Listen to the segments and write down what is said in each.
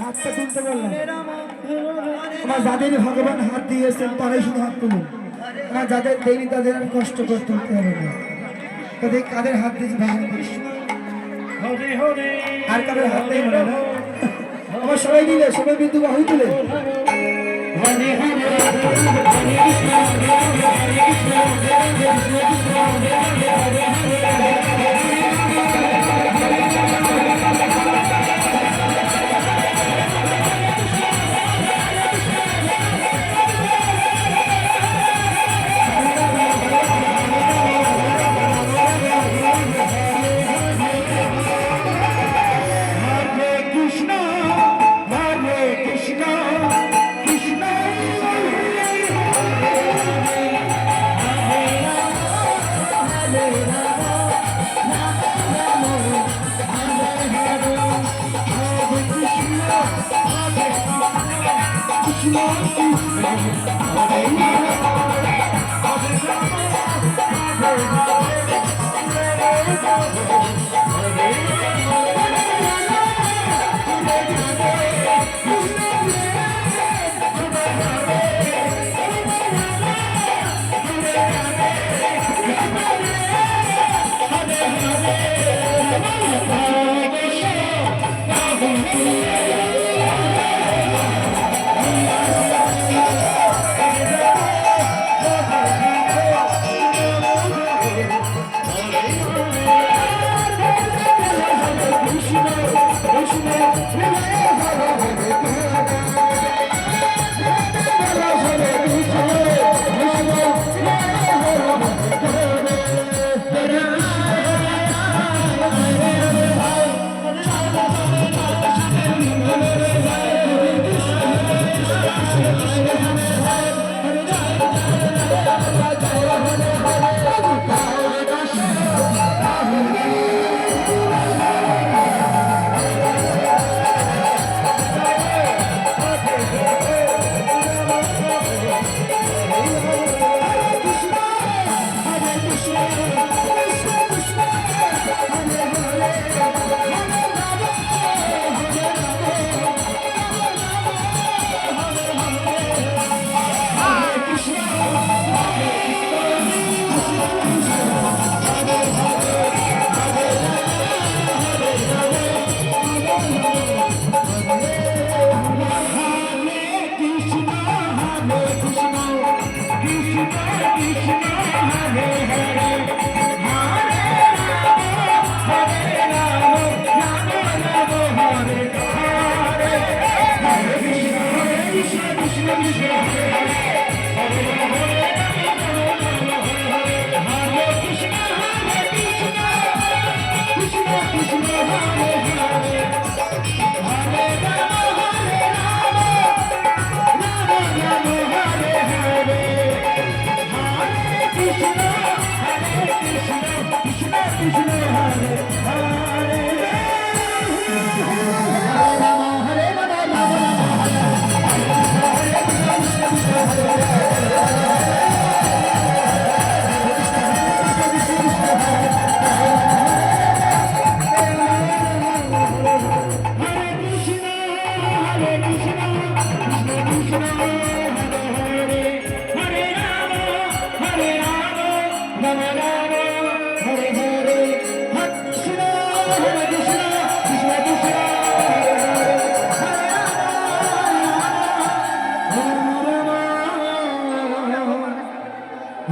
হাতটা তুলতে বললাম আমার যাদের ভগবান হাত দিয়েছেন, তারাই শুধু হাত তুলুন। আমার যাদের দেয়নি তাদের কষ্ট করে তুলতে হবে না। তাদের কাদের হাত দিয়েছে? ভগবান আর কারোর হাত দেয় মনে না আমার সবাই দিলে সবাই বিন্দু বাহু তুলে Thank you.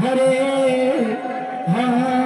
हरे हरे